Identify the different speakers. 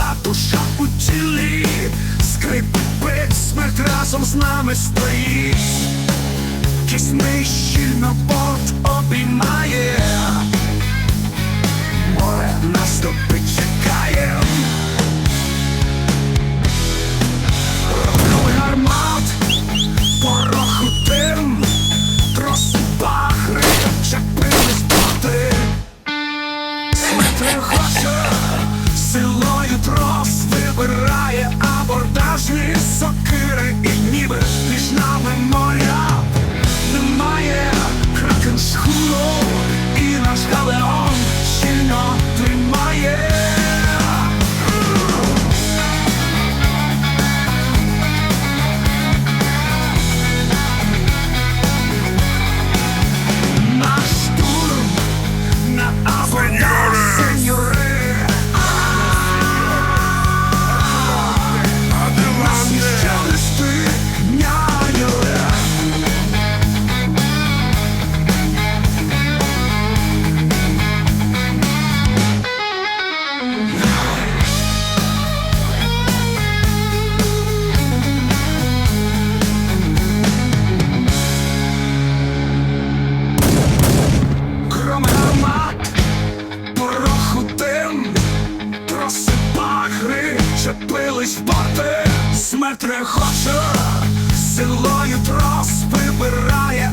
Speaker 1: Ціла душа у тілі, скрипить бить, смерть разом з нами стоїть, Кісний щільно порт обіймає. suckers. Чепились порти смерть рехоче, силою трос вибирає